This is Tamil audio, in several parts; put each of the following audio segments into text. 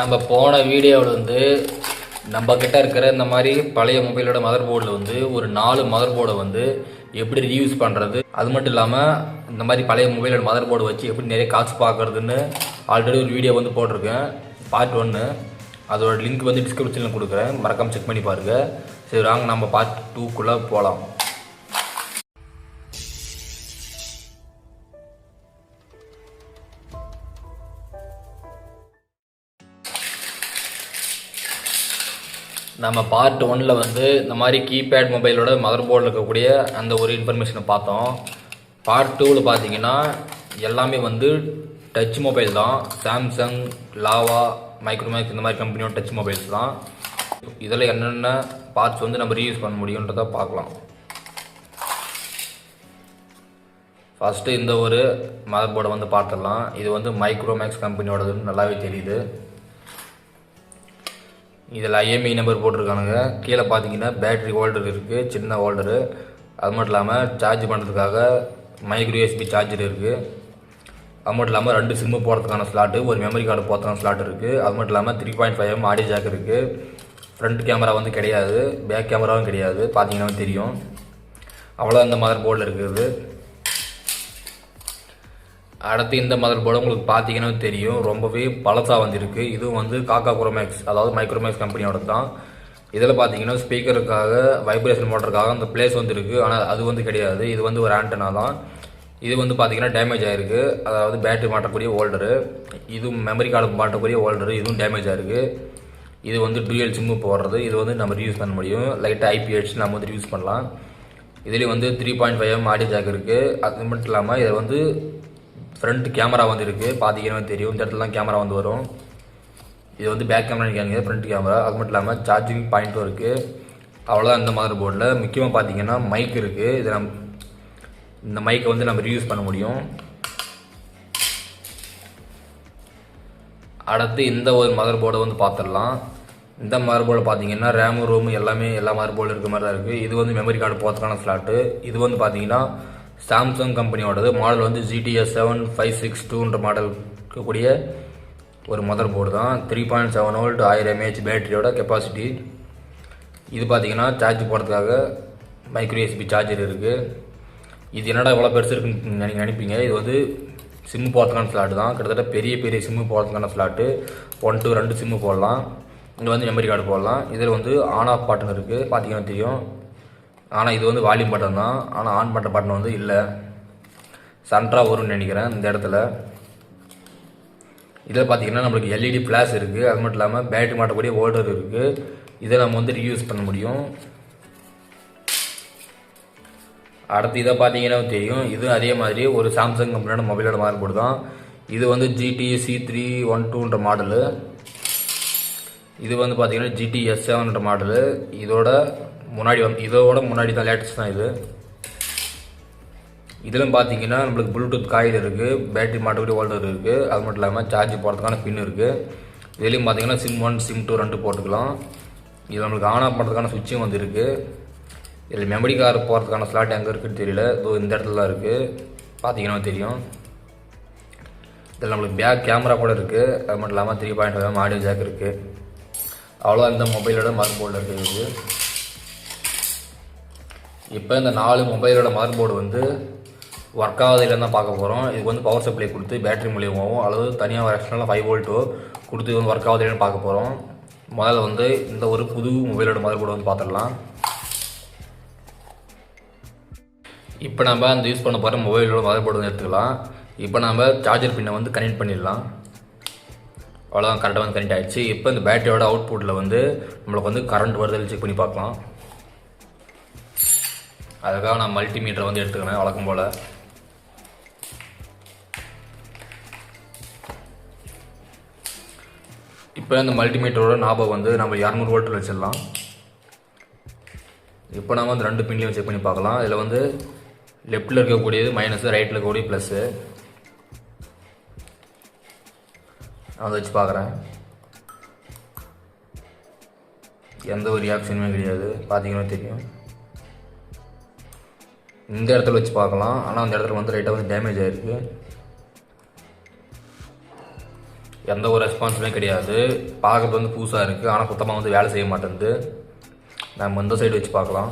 நம்ம போன வீடியோவில் வந்து நம்மக்கிட்ட இருக்கிற இந்த மாதிரி பழைய மொபைலோட மதர் போர்டில் வந்து ஒரு நாலு மதர் போர்டை வந்து எப்படி ரீயூஸ் பண்ணுறது அது மட்டும் இல்லாமல் இந்த மாதிரி பழைய மொபைலோட மதர் போர்டு வச்சு எப்படி நிறைய காசு பார்க்கறதுன்னு ஆல்ரெடி ஒரு வீடியோ வந்து போட்டிருக்கேன். பார்ட் ஒன்று அதோட லிங்க் வந்து டிஸ்கிரிப்ஷனில் கொடுக்குறேன். மறக்காமல் செக் பண்ணி பாருங்கள் சரி வாங்க நம்ம பார்ட் டூக்குள்ளே போகலாம் நம்ம பார்ட் ஒனில் வந்து இந்த மாதிரி கீபேட் மொபைலோட மதர் போர்டில் இருக்கக்கூடிய அந்த ஒரு இன்ஃபர்மேஷனை பார்த்தோம். பார்ட் டூவில் பார்த்தீங்கன்னா எல்லாமே வந்து டச் மொபைல் தான். சாம்சங் லாவா மைக்ரோமேக்ஸ் இந்த மாதிரி கம்பெனியோட டச் மொபைல்ஸ் தான். இதில் என்னென்ன பார்ட்ஸ் வந்து நம்ம ரீயூஸ் பண்ண முடியுன்றதை பார்க்கலாம். ஃபஸ்ட்டு இந்த ஒரு மதர் போர்டை வந்து பார்த்துடலாம். இது வந்து மைக்ரோமேக்ஸ் கம்பெனியோடதுன்னு நல்லாவே தெரியுது. இதில் ஐஎம்ஐ நம்பர் போட்டிருக்கானுங்க. கீழே பார்த்தீங்கன்னா பேட்ரி ஹோல்டர் இருக்குது சின்ன ஹோல்டரு அது மட்டும் இல்லாமல் சார்ஜ் பண்ணுறதுக்காக மைக்ரோஎஸ்பி சார்ஜர் இருக்குது அது மட்டும் இல்லாமல் ரெண்டு சிம்மு போடுறதுக்கான ஸ்லாட்டு ஒரு மெமரி கார்டு போகிறதுக்கான ஸ்லாட் இருக்குது அது மட்டும் இல்லாமல் three point five M audio jack இருக்குது ஃப்ரண்ட் கேமரா வந்து கிடையாது பேக் கேமராவும் கிடையாது. பார்த்தீங்கன்னா தெரியும். அவ்வளோ அந்த மாதிரி போர்டில் இருக்குது. அடுத்து இந்த மதர் போர்டு உங்களுக்கு பார்த்தீங்கன்னா தெரியும். ரொம்பவே பழசாக வந்திருக்கு. இதுவும் வந்து காக்கா குரோமேக்ஸ் அதாவது மைக்ரோமேக்ஸ் கம்பெனியோட தான். இதில் பார்த்தீங்கன்னா ஸ்பீக்கருக்காக வைப்ரேஷன் மோட்டருக்காக அந்த பிளேஸ் வந்துருக்கு. ஆனால் அது வந்து கிடையாது. இது வந்து ஒரு ஆண்டனா தான். இது வந்து பார்த்தீங்கன்னா டேமேஜ் ஆயிருக்கு. அதாவது பேட்டரி மாட்டக்கூடிய ஹோல்டரு இதுவும் மெமரி கார்டு மாட்டக்கூடிய ஹோல்டரு இதுவும் டேமேஜ் ஆயிருக்கு. இது வந்து டூஎல் சிம்மு போடுறது. இது வந்து நம்ம ரியூஸ் பண்ண முடியும். லைட்டாக ஐபி நம்ம வந்து யூஸ் பண்ணலாம். இதுலேயும் வந்து three point five M audio jack இருக்குது அது மட்டும் இல்லாமல் இதில் வந்து ஃப்ரண்ட் கேமரா வந்து இருக்குது பார்த்தீங்கன்னா தெரியும். இந்த இடத்துல தான் கேமரா வந்து வரும். இது வந்து பேக் கேமரா நிற்காங்க ஃப்ரண்ட் கேமரா அது மட்டும் இல்லாமல் சார்ஜிங் பாயிண்ட்டும் இருக்குது அவ்வளோதான் இந்த மாதிரி போர்டில் முக்கியமாக பார்த்தீங்கன்னா மைக் இருக்குது இது நம் இந்த மைக்கை வந்து நம்ம ரீயூஸ் பண்ண முடியும். அடுத்து இந்த ஒரு மதர் போர்டை வந்து பார்த்துடலாம் இந்த மதர் போர்டு பார்த்தீங்கன்னா ரேமு ரோமு எல்லாமே எல்லா மதர் போர்டு இருக்க மாதிரி தான் இருக்குது இது வந்து மெமரி கார்டு போகிறதுக்கான ஸ்லாட்டு இது வந்து பார்த்தீங்கன்னா சாம்சங் கம்பெனியோடது மாடல் வந்து ஜிடிஎஸ் செவன் ஃபைவ் சிக்ஸ் டூன்ற மாடல் இருக்கக்கூடிய ஒரு மதர் போர்டு தான். த்ரீ பாயிண்ட் செவன் வோல்ட் ஆயிரம் எம்ஏஹெச் பேட்டரியோட கெப்பாசிட்டி இது பார்த்தீங்கன்னா சார்ஜ் போடுறதுக்காக மைக்ரோ எஸ்பி சார்ஜர் இருக்குது இது என்னடா இவ்வளோ பெருசு இருக்குன்னு நீங்கள் நினைப்பீங்க. இது வந்து சிம்மு போகிறதுக்கான ஸ்லாட்டு தான். கிட்டத்தட்ட பெரிய பெரிய சிம்மு போகிறதுக்கான ஸ்லாட்டு ஒன் டூ ரெண்டு சிம்மு போடலாம். இங்கே வந்து மெமரி கார்டு போடலாம். இதில் வந்து ஆன் ஆஃப் பாட்டன் இருக்குது பார்த்தீங்கன்னா தெரியும். ஆனால் இது வந்து வால்யூம் பட்டன் தான். ஆனால் ஆன் பண்ணுற பட்டன் வந்து இல்லை. சன்ட்ரா வரும்னு நினைக்கிறேன் இந்த இடத்துல. இதில் பார்த்தீங்கன்னா நம்மளுக்கு எல்இடி ஃப்ளாஷ் இருக்குது அது மட்டும் இல்லாமல் பேட்டரி மாட்டக்கூடிய ஹோல்டர் இருக்குது இதை நம்ம வந்து ரீயூஸ் பண்ண முடியும். அடுத்து இதை பார்த்தீங்கன்னா தெரியும். இது அதே மாதிரி ஒரு சாம்சங் கம்பெனியோட மொபைலோட மார்போர்டு தான். இது வந்து ஜிடி சி த்ரீ ஒன் டூன்ற மாடலு இது வந்து பார்த்தீங்கன்னா ஜிடி எஸ் செவன்ன்ற மாடலு இதோட முன்னாடி வந்து இதோட முன்னாடி தான் லேட்டஸ்ட் தான் இது. இதிலும் பார்த்தீங்கன்னா நம்மளுக்கு ப்ளூடூத் காயில் இருக்குது பேட்டரி மாட்டக்கூடிய ஹோல்டர் இருக்குது அது மட்டும் இல்லாமல் சார்ஜ் போடுறதுக்கான பின் இருக்குது இதுலேயும் பார்த்தீங்கன்னா சிம் ஒன் சிம் டூ ரெண்டு போட்டுக்கலாம். இது நம்மளுக்கு ஆன் ஆஃப் பண்ணுறதுக்கான சுவிட்சும் வந்து இருக்குது இதில் மெமரி கார்டு போகிறதுக்கான ஸ்லாட் எங்கே இருக்குன்னு தெரியல. இதோ இந்த இடத்துல தான் இருக்குது பார்த்தீங்கன்னா தெரியும். இதில் நம்மளுக்கு பேக் கேமரா கூட இருக்குது அது மட்டும் இல்லாமல் three point five audio jack இருக்குது அவ்வளோ இந்த மொபைலோட மார்க் போர்டில் இருக்குது. இப்போ இந்த நாலு மொபைலோட மதர் போர்டு வந்து ஒர்க் ஆகுதில் தான் பார்க்க போகிறோம் இதுக்கு வந்து பவர் சப்ளை கொடுத்து பேட்டரி மூலியமாகவும் அல்லது தனியாக எக்ஸ்டர்னலாக ஃபைவ் வோல்ட்டோ கொடுத்து இது வந்து ஒர்க் ஆகுதில்னு பார்க்க போகிறோம் முதல்ல வந்து இந்த ஒரு புது மொபைலோட மதர் போர்டு வந்து பார்த்துடலாம். இப்போ நம்ம அந்த யூஸ் பண்ண போகிற மொபைலோட மதர் போர்டு வந்து எடுத்துக்கலாம். இப்போ நம்ம சார்ஜர் பின்னை வந்து கனெக்ட் பண்ணிடலாம். அவ்வளோதான் கரெக்டாக வந்து கனெக்ட் ஆகிடுச்சு இப்போ இந்த பேட்டரியோட அவுட்புட்டில் வந்து நம்மளுக்கு வந்து கரண்ட் வருதல் செக் பண்ணி பார்க்கலாம். அதுக்காக நான் மல்டிமீட்டரை வந்து எடுத்துக்கிறேன் வழக்கம் போல். இப்போ இந்த மல்டிமீட்டரோட ஞாபகம் வந்து நம்ம இரநூறு வோல்ட்டில் வச்சிடலாம். இப்போ நம்ம வந்து ரெண்டு பின்லையும் செக் பண்ணி பார்க்கலாம். இதில் வந்து லெஃப்ட்டில் இருக்கக்கூடியது மைனஸு ரைட்டில் இருக்கக்கூடிய ப்ளஸ்ஸு அதை வச்சு பார்க்குறேன். எந்த ஒரு ரியாக்ஷனுமே கிடையாது. பார்த்தீங்கன்னா தெரியும். இந்த இடத்துல வச்சு பார்க்கலாம். ஆனால் அந்த இடத்துல வந்து லைட்டாக வந்து டேமேஜ் ஆகிருக்கு எந்த ஒரு ரெஸ்பான்ஸுமே கிடையாது. பார்க்கறது வந்து புதுசாக இருக்குது ஆனால் சுத்தமாக வந்து வேலை செய்ய மாட்டேங்குது. நம்ம இந்த சைடு வச்சு பார்க்கலாம்.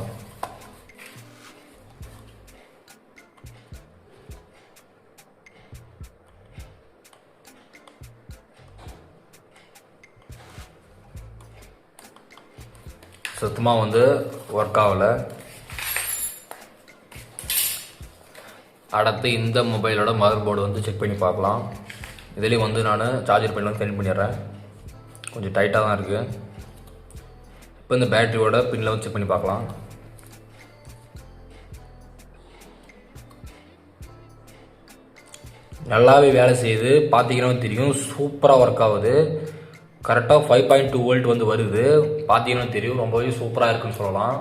சுத்தமாக வந்து ஒர்க் ஆகலை. அடுத்து இந்த மொபைலோட மதர் போர்டு வந்து செக் பண்ணி பார்க்கலாம். இதுலேயும் வந்து நான் சார்ஜர் பண்ணலாம் கனெக்ட் பண்ணிடுறேன். கொஞ்சம் டைட்டாக தான் இருக்குது இப்போ இந்த பேட்டரியோட பின்னில் வந்து செக் பண்ணி பார்க்கலாம். நல்லாவே வேலை செய்யுது. பார்த்தீங்கன்னா தெரியும். சூப்பராக ஒர்க் ஆகுது. கரெக்டாக ஃபைவ் பாயிண்ட் டூ வோல்ட் வந்து வருது. பார்த்தீங்கன்னா தெரியும். ரொம்பவே சூப்பராக இருக்குன்னு சொல்லலாம்.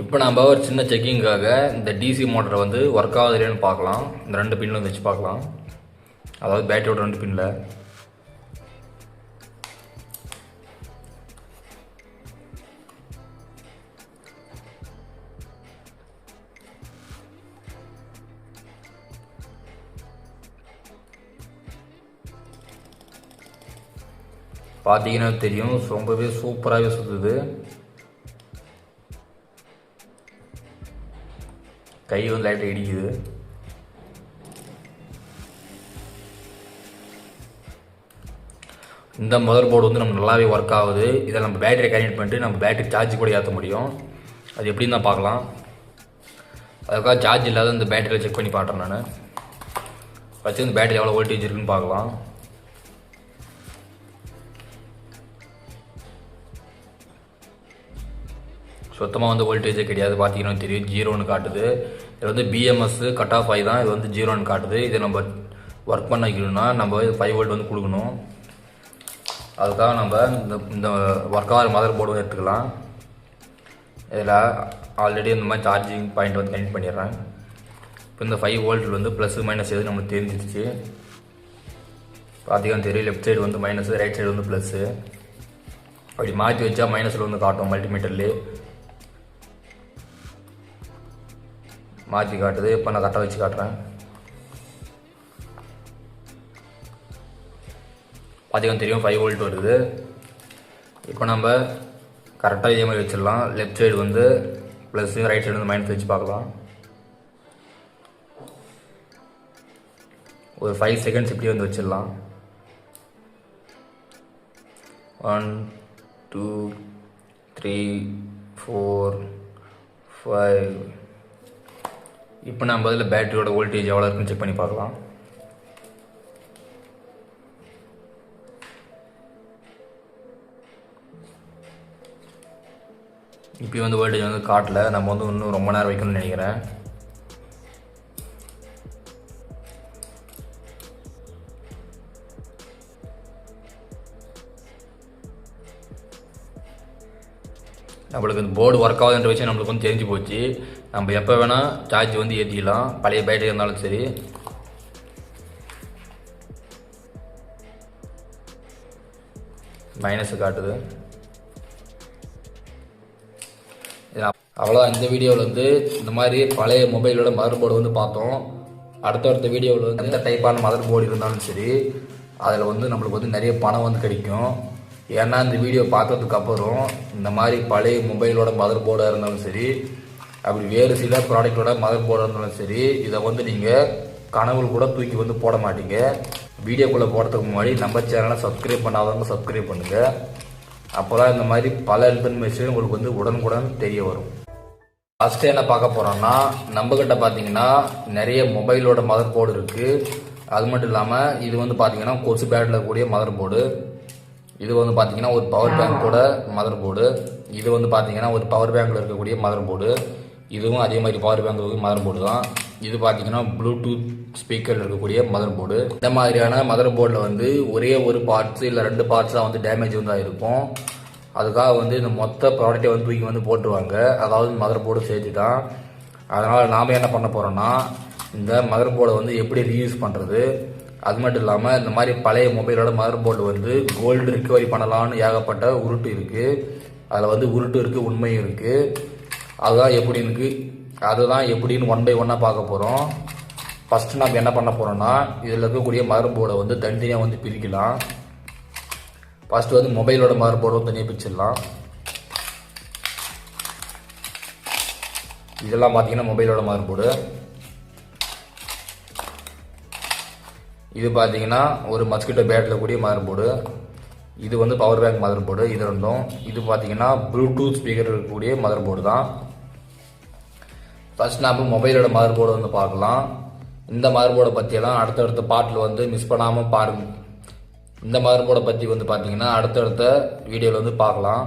இப்போ நம்ம ஒரு சின்ன செக்கிங்காக இந்த டிசி மோட்டரை வந்து ஒர்க் ஆகுது இல்லையான்னு பார்க்கலாம். இந்த ரெண்டு பின்னில் வச்சு பார்க்கலாம். அதாவது பேட்டரியோட ரெண்டு பின்னில் பார்த்தீங்கன்னா தெரியும். ரொம்பவே சூப்பராகவே சுற்றுது கை வந்து லைட்டாக இடிக்குது. இந்த மதர் போர்டு வந்து நம்ம நல்லாவே ஒர்க் ஆகுது. இதை நம்ம பேட்டரி கனெக்ட் பண்ணிட்டு நம்ம பேட்டரி சார்ஜ் கூட ஏற்ற முடியும். அது எப்படின்னு தான் பார்க்கலாம். அதுக்காக சார்ஜ் இல்லாத இந்த பேட்டரியில் செக் பண்ணி பாட்டுறேன் நான். வச்சு இந்த பேட்டரி எவ்வளோ வோல்டேஜ் இருக்குன்னு பார்க்கலாம். சுத்தமாக வந்து வோல்டேஜே கிடையாது. பார்த்தீங்கன்னா தெரியும். ஜீரோன்னு காட்டுது. இது வந்து பிஎம்எஸ் கட் ஆஃப் ஆகி தான் இது வந்து ஜீரோன்னு காட்டுது. இதை நம்ம ஒர்க் பண்ண வைக்கணும்னா நம்ம ஃபைவ் வோல்ட் வந்து கொடுக்கணும். அதுக்காக நம்ம இந்த இந்த ஒர்க் ஆகிற மதர் போர்டு எடுத்துக்கலாம். இதில் ஆல்ரெடி இந்த மாதிரி சார்ஜிங் பாயிண்ட் வந்து கனெக்ட் பண்ணிடுறேன். இப்போ இந்த ஃபைவ் வோல்ட் வந்து ப்ளஸ் மைனஸ் எது நம்மளுக்கு தெரிஞ்சிருச்சு. பார்த்தீங்கன்னா தெரியும். லெஃப்ட் சைடு வந்து மைனஸ் ரைட் சைடு வந்து ப்ளஸ்ஸு அப்படி மாற்றி வச்சா மைனஸில் வந்து காட்டும் மல்டிமீட்டர்லேயே மாற்றி காட்டுது. இப்போ நான் கரெக்டாக வச்சு காட்டுறேன். பார்த்தீங்கன்னா தெரியும் ஃபைவ் வோல்ட் வருது. இப்போ நம்ம கரெக்டாக இதே மாதிரி வச்சிடலாம். லெஃப்ட் சைடு வந்து ப்ளஸ் ரைட் சைடு வந்து மைனஸ் வச்சு பார்க்கலாம். ஒரு ஃபைவ் செகண்ட்ஸ் இப்படி வந்து வச்சிடலாம். One two three four five இப்போ நம்ம அதில் பேட்டரியோட வோல்டேஜ் எவ்வளோ இருக்குன்னு செக் பண்ணி பார்க்கலாம். இப்போ வந்து வோல்டேஜ் வந்து காட்டல. நம்ம வந்து இன்னும் ரொம்ப நேரம் வைக்கணும்னு நினைக்கிறேன். நம்மளுக்கு இந்த போர்டு ஒர்க் ஆகுதுன்ற விஷயம் நம்மளுக்கு வந்து தெரிஞ்சு போச்சு. நம்ம எப்போ வேணால் சார்ஜ் வந்து ஏற்றிக்கலாம் பழைய பேட்டரி இருந்தாலும் சரி. மைனஸ் காட்டுது. அவ்வளோதான் இந்த வீடியோவில் வந்து இந்த மாதிரி பழைய மொபைலோட மதர் போர்டு வந்து பார்த்தோம். அடுத்தடுத்த வீடியோவில் வந்து எந்த டைப்பான மதர் போர்டு இருந்தாலும் சரி அதில் வந்து நம்மளுக்கு வந்து நிறைய பணம் வந்து கிடைக்கும். ஏன்னா இந்த வீடியோ பார்த்ததுக்கு அப்புறம் இந்த மாதிரி பழைய மொபைலோட மதர் போர்டாக இருந்தாலும் சரி அப்படி வேறு சில ப்ராடக்டோட மதர் போர்டாக இருந்தாலும் சரி இதை வந்து நீங்கள் கனவுல கூட தூக்கி வந்து போட மாட்டீங்க. வீடியோக்குள்ளே போடுறதுக்கு முன்னாடி நம்ம சேனலை சப்ஸ்கிரைப் பண்ணாதவங்க சப்ஸ்கிரைப் பண்ணுங்கள் அப்போ தான் இந்த மாதிரி பல இன்ஃபர்மேஷன் உங்களுக்கு வந்து உடனுக்குடன் தெரிய வரும். ஃபஸ்ட்டு என்ன பார்க்க போகிறோம்னா நம்மக்கிட்ட பார்த்தீங்கன்னா நிறைய மொபைலோட மதர் போர்டு இருக்குது அது மட்டும் இல்லாமல் இது வந்து பார்த்தீங்கன்னா கொசு பேட்டில் கூடிய மதர் போர்டு இது வந்து பார்த்தீங்கன்னா ஒரு பவர் பேங்கோட மதர் போர்டு இது வந்து பார்த்தீங்கன்னா ஒரு பவர் பேங்க்கில் இருக்கக்கூடிய மதர் போர்டு இதுவும் அதே மாதிரி பவர் பேங்க் இருக்கக்கூடிய மதர் போர்டு தான். இது பார்த்தீங்கன்னா ப்ளூடூத் ஸ்பீக்கர் இருக்கக்கூடிய மதர் போர்டு இந்த மாதிரியான மதர் போர்டில் வந்து ஒரே ஒரு பார்ட்ஸ் இல்லை ரெண்டு பார்ட்ஸ் தான் வந்து டேமேஜ் வந்து ஆயிருக்கும். அதுக்காக வந்து இந்த மொத்த ப்ராடக்ட்டை வந்து தூக்கி வந்து போட்டுருவாங்க. அதாவது மதர் போர்டு சேர்த்து தான் அதனால் நாம் என்ன பண்ண போகிறோம்னா இந்த மதர் போர்டை வந்து எப்படி ரீயூஸ் பண்ணுறது அது மட்டும் இல்லாமல் இந்த மாதிரி பழைய மொபைலோட மதர் போர்டு வந்து கோல்டு ரிக்கவரி பண்ணலாம்னு ஏகப்பட்ட உருட்டு இருக்குது அதில் வந்து உருட்டு இருக்குது உண்மையும் இருக்குது அதுதான் எப்படின்னு அதுதான் எப்படின்னு ஒன் பை ஒன்னாக பார்க்க போகிறோம் ஃபஸ்ட்டு நம்ம என்ன பண்ண போகிறோம்னா இதில் இருக்கக்கூடிய மதர் போர்டை வந்து தனித்தனியாக வந்து பிரிக்கலாம். ஃபஸ்ட்டு வந்து மொபைலோட மதர் போர்டும் தனியாக பிரிச்சிடலாம். இதெல்லாம் பார்த்தீங்கன்னா மொபைலோட மதர் போர்டு இது பார்த்தீங்கன்னா ஒரு மஸ்கிட்டோ பேட்டில் கூடிய மதர் போர்டு இது வந்து பவர் பேங்க் மதர் போர்டு இது ரெண்டும். இது பார்த்தீங்கன்னா ப்ளூடூத் ஸ்பீக்கர் இருக்கக்கூடிய மதர் போர்டு தான். ஃபர்ஸ்ட் நம்ம மொபைலோட மதர் போர்டு வந்து பார்க்கலாம். இந்த மதர் போர்டை பற்றியெல்லாம் அடுத்தடுத்த பாட்டில் வந்து மிஸ் பண்ணாமல் பாருங்க. இந்த மதர் போர்டை பற்றி வந்து பார்த்தீங்கன்னா அடுத்தடுத்த வீடியோவில் வந்து பார்க்கலாம்.